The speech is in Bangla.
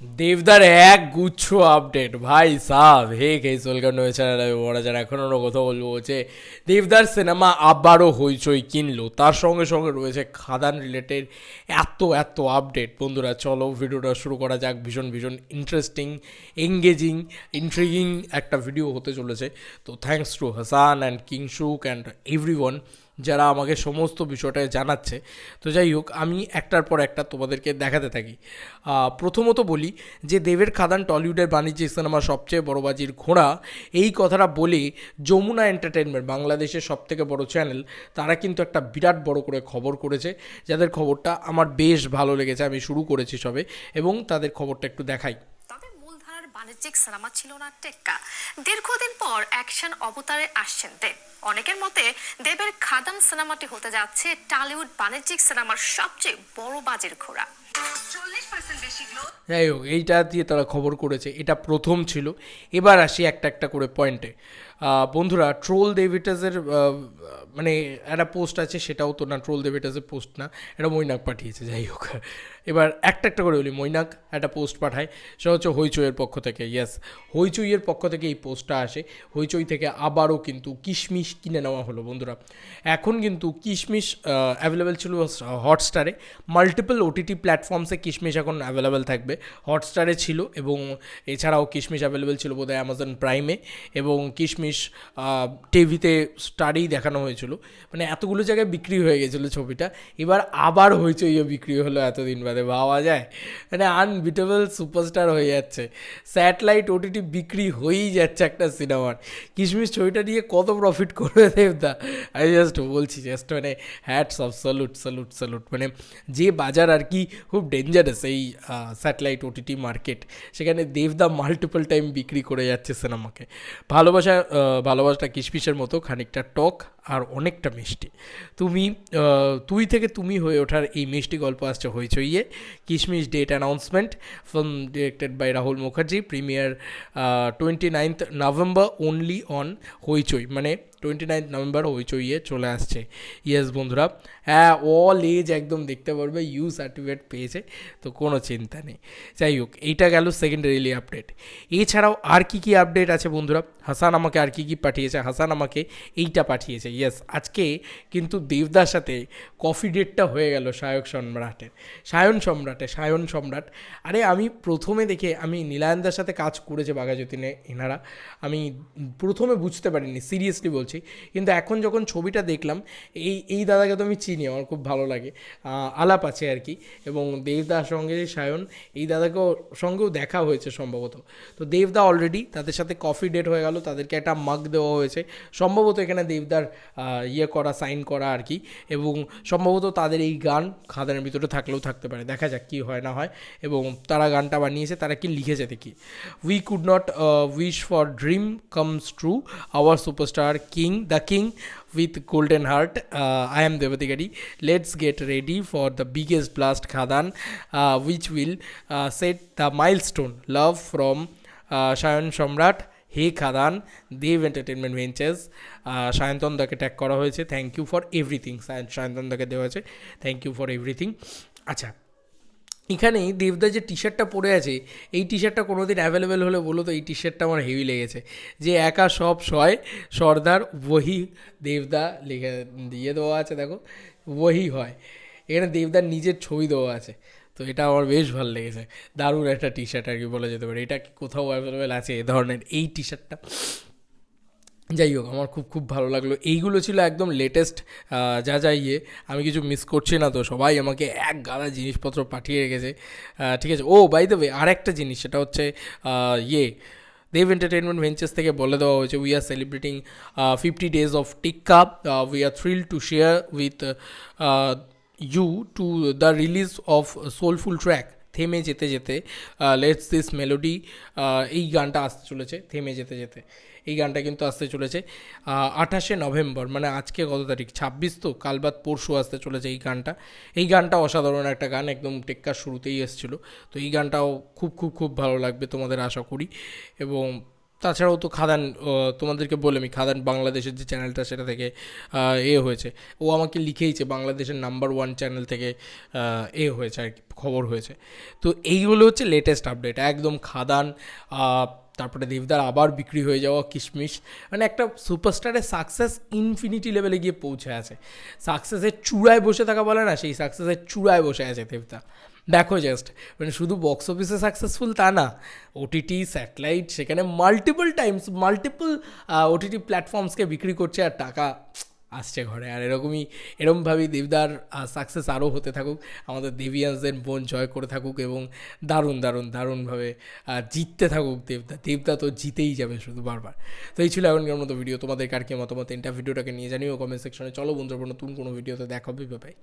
দেবদার এক গুচ্ছ আপডেট ভাই সাহ হে কে সোলকার নয় চ্যানেল, আমি বড় যারা এখন অন্য কথা বলব যে দেবদার সিনেমা আবারও হইচই কিনলো। তার সঙ্গে সঙ্গে রয়েছে খাদান রিলেটেড এত এত আপডেট বন্ধুরা, চলো ভিডিওটা শুরু করা যাক। ভীষণ ভীষণ ইন্টারেস্টিং এঙ্গেজিং ইন্ট্রিগিং একটা ভিডিও হতে চলেছে। তো thanks to Hasan and Kingshuk and every যারা আমাকে সমস্ত বিষয়টা জানাচ্ছে। তো যাই হোক, আমি একটার পর একটা তোমাদেরকে দেখাতে থাকি। প্রথমত বলি যে দেবের খাদান টলিউডের বাণিজ্যিক সিনেমা সবচেয়ে বড় বাজির ঘোড়া, এই কথাটা বলে যমুনা এন্টারটেনমেন্ট বাংলাদেশের সবথেকে বড় চ্যানেল, তারা কিন্তু একটা বিরাট বড় করে খবর করেছে। যাদের খবরটা আমার বেশ ভালো লেগেছে, আমি শুরু করেছি সবে, এবং তাদের খবরটা একটু দেখাই। বাণিজ্যিক সিনেমা ছিল না টেক্কা। দীর্ঘদিন পর অ্যাকশন অবতারে আসছেন দেব। অনেকের মতে, দেবের খাদাম সিনেমাটি হতে যাচ্ছে টলিউড বাণিজ্যিক সিনেমার সবচেয়ে বড় বাজের ঘোড়া। যাই হোক, এইটা দিয়ে তারা খবর করেছে, এটা প্রথম ছিল। এবার আসি একটা একটা করে পয়েন্টে বন্ধুরা, ট্রোল ডেভিটাসের মানে একটা পোস্ট আছে, সেটাও তো না, ট্রোল ডেভিটাসের পোস্ট না, এটা মৈনাক পাঠিয়েছে, যাই হোক। এবার একটা একটা করে বলি, মৈনাক একটা পোস্ট পাঠায়, সেটা হচ্ছে হইচইয়ের পক্ষ থেকে ইয়েস হইচইয়ের পক্ষ থেকে এই পোস্টটা আসে হইচই থেকে আবারও কিন্তু কিশমিশ কিনে নেওয়া হলো বন্ধুরা। এখন কিন্তু কিশমিশ অ্যাভেলেবেল ছিল হটস্টারে মাল্টিপল ওটিটি প্ল্যাটফর্মসে কিশমিশ এখন অ্যাভেলেবেল থাকবে। হটস্টারে ছিল এবং এছাড়াও কিশমিশ অ্যাভেলেবেল ছিল বোধহয় অ্যামাজন প্রাইমে এবং কিশমিশ টিভিতে স্টারেই দেখানো হয়েছিল। মানে এতগুলো জায়গায় বিক্রি হয়ে গেছিল ছবিটা। এবার আবার হইচইও বিক্রি হলো এতদিন বাদে। ভাবা যায়। মানে আনবিটেবল সুপারস্টার হয়ে যাচ্ছে। স্যাটেলাইট ওটিটি বিক্রি হয়েই যাচ্ছে একটা সিনেমার। কিশমিশ ছবিটা নিয়ে কত প্রফিট করবে দেবদা? আমি জাস্ট বলছি জাস্ট মানে hats off salute salute salute মানে যে বাজার আর কি খুব ডেঞ্জারাস এই স্যাটেলাইট ওটিটি মার্কেট সেখানে দেবদা মাল্টিপল টাইম বিক্রি করে যাচ্ছে সিনেমাকে। ভালোবাসা ভালোবাসাটা কিশমিশের মতো, খানিকটা টক। আর অনেকটা মিষ্টি। তুমি তুই থেকে তুমি হয়ে ওঠার এই মিষ্টি গল্প আসছে হইচইয়ে Kishmish date announcement film directed by Rahul Mukherjee premiere twenty ninth November only on Hoichoi. মানে টোয়েন্টি নাইনথ নভেম্বর হইচইয়ে চলে আসছে। ইয়েস বন্ধুরা হ্যাঁ অল এজ একদম দেখতে পারবে ইউ সার্টিফিকেট পেয়েছে, তো কোনো চিন্তা নেই। যাই হোক, এইটা গেল সেকেন্ডারিলি আপডেট এছাড়াও আর কি কি আপডেট আছে বন্ধুরা? হাসান আমাকে আর কি কি পাঠিয়েছে? হাসান আমাকে এইটা পাঠিয়েছে। ইয়েস আজকে কিন্তু দেবদার সাথে কফি ডেটটা হয়ে গেল সায়ক সম্রাটের। সায়ন সম্রাটে, সায়ন সম্রাট। আরে, আমি প্রথমে দেখে, আমি নীলায়নদার সাথে কাজ করেছে বাঘাযতীনে, এনারা। আমি প্রথমে বুঝতে পারিনি সিরিয়াসলি বলছি। কিন্তু এখন যখন ছবিটা দেখলাম, এই এই দাদাকে তো আমি চিনি, আমার খুব ভালো লাগে। আলাপ আছে আর কি। এবং দেবদার সঙ্গে সায়ন, এই দাদাকেও, সঙ্গেও দেখা হয়েছে সম্ভবত। তো দেবদা অলরেডি তাদের সাথে কফি ডেট হয়ে গেল, তাদেরকে একটা মাগ দেওয়া হয়েছে। সম্ভবত এখানে দেবদার ইয়ে করা সাইন করা আর কি। এবং সম্ভবত তাদের এই গান খাদানের ভিতরে থাকলেও থাকতে পারে। দেখা যাক কী হয়, না হয়। এবং তারা গানটা বানিয়েছে, তারা কি লিখেছে দেখি। We could not wish for dream comes true our superstar king the king with golden heart uh, i am devadigari let's get ready for the biggest blast khadan uh, which will uh, set the milestone love from uh, shayan Samrat hey Khadaan Dev entertainment ventures সায়ন্তনদাকে ট্যাগ করা হয়েছে থ্যাংক ইউ ফর এভরিথিং সায়ন্তনদাকে দেওয়া হয়েছে থ্যাংক ইউ ফর এভরিথিং আচ্ছা এখানে দেবদা যে টি শার্টটা পরে আছে, এই টি শার্টটা কোনো দিন অ্যাভেলেবেল হলে বলো তো, এই টি শার্টটা আমার হেভি লেগেছে। যে একা সব সয়, সর্দার ওহি দেবদা লিখে দিয়ে দেওয়া আছে, দেখো, ওহি হয়। এখানে দেবদার নিজের ছবি দেওয়া আছে, তো এটা আমার বেশ ভালো লেগেছে। দারুণ একটা টি শার্ট আর কি বলা যেতে পারে। এটা কি কোথাও অ্যাভেলেবেল আছে এ ধরনের, এই টি? শার্টটা যাই হোক, আমার খুব খুব ভালো লাগল। এইগুলো ছিল একদম লেটেস্ট যা যা ইয়ে। আমি কিছু মিস করছি না তো, সবাই আমাকে এক গাদা জিনিসপত্র পাঠিয়ে রেখেছে। ঠিক আছে। ও বাই দ্য ওয়ে আর একটা জিনিস, সেটা হচ্ছে ইয়ে দেব এন্টারটেনমেন্ট ভেঞ্চার্স থেকে বলে দেওয়া হয়েছে we are celebrating fifty days of Tikka we are thrill to share with you to the release of soulful track Theme Jete Jete let's this melody এই গানটা আসতে চলেছে, থেমে যেতে যেতে। এই গানটা কিন্তু আসতে চলেছে আঠাশে নভেম্বর মানে আজকে কত তারিখ? ছাব্বিশ তো কালবাদ পরশু আসতে চলেছে এই গানটা। এই গানটা অসাধারণ একটা গান, একদম টেক্কার শুরুতেই এসেছিল। তো এই গানটাও খুব খুব খুব ভালো লাগবে তোমাদের আশা করি। এবং তাছাড়াও তো খাদান তোমাদেরকে বলে আমি খাদান বাংলাদেশের যে চ্যানেলটা সেটা থেকে এ হয়েছে। ও আমাকে লিখেইছে বাংলাদেশের নাম্বার ওয়ান চ্যানেল থেকে এ হয়েছে আর কি, খবর হয়েছে। তো এইগুলো হচ্ছে লেটেস্ট আপডেট একদম খাদান তারপরে দেবদার আবার বিক্রি হয়ে যাওয়া কিশমিশ। মানে একটা সুপারস্টারের সাকসেস ইনফিনিটি লেভেলে গিয়ে পৌঁছে আছে। সাকসেসের চূড়ায় বসে থাকা বলে না, সেই সাকসেসের চূড়ায় বসে আছে দেবদা। দেখো জাস্ট মানে শুধু বক্স অফিসে সাকসেসফুল তা না ওটিটি স্যাটেলাইট সেখানে মাল্টিপল টাইমস মাল্টিপল ওটিটি প্ল্যাটফর্মসকে বিক্রি করছে আর টাকা আসছে ঘরে। আর এরকমই, এরমভাবেই দেবদার সাকসেস আরও হতে থাকুক, আমাদের দেবিয়ানদের বোন জয় করে থাকুক এবং দারুণ দারুণ, দারুণভাবে জিততে থাকুক দেবদা। দেবদা তো জিতেই যাবে শুধু বারবার। তো এই ছিল এখনকার মতো ভিডিও তোমাদের কার কি মতামত? এটা ভিডিওটাকে নিয়ে জানিও কমেন্ট সেকশনে। চলো বন্ধুরা নতুন কোনো ভিডিওতে দেখা হবে। বাই